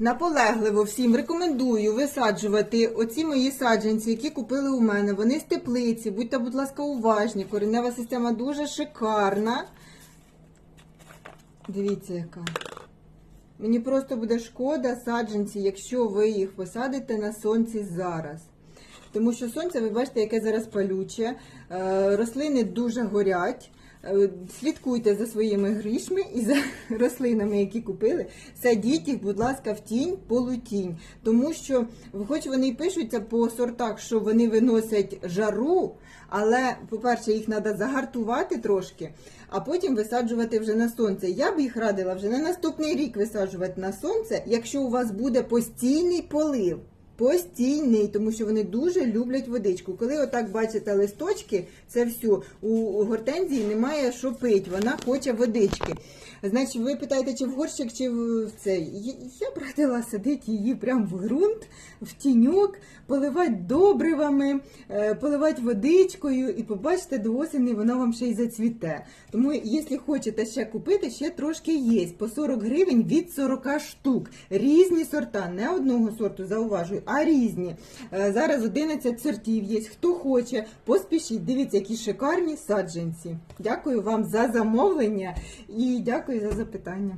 Наполегливо всім рекомендую висаджувати оці мої саджанці, які купили у мене. Вони з теплиці. Будьте, будь ласка, уважні. Коренева система дуже шикарна. Дивіться, яка. Мені просто буде шкода саджанці, якщо ви їх посадите на сонці зараз. Тому що сонце, ви бачите, яке зараз палюче, е, рослини дуже горять. Е, Слідкуйте за своїми грішми і за рослинами, які купили. Садіть їх, будь ласка, в тінь, полутінь. Тому що, хоч вони і пишуться по сортах, що вони виносять жару, але, по-перше, їх треба загартувати трошки, а потім висаджувати вже на сонце. Я б їх радила вже на наступний рік висаджувати на сонце, якщо у вас буде постійний полив. Постійний, тому що вони дуже люблять водичку. Коли отак бачите листочки, це все. У гортензії немає що пить, вона хоче водички. Значить, ви питаєте, чи в горщик, чи в цей. Я радила садити її прямо в ґрунт, в тіньок, поливати добривами, е, поливати водичкою, і побачите, до осені вона вам ще й зацвіте. Тому, якщо хочете ще купити, ще трошки є. По 40 гривень від 40 штук. Різні сорта, не одного сорту, зауважую, а різні. Е, Зараз 11 сортів є. Хто хоче, поспішіть. Дивіться, які шикарні саджанці. Дякую вам за замовлення і дякую за запитання.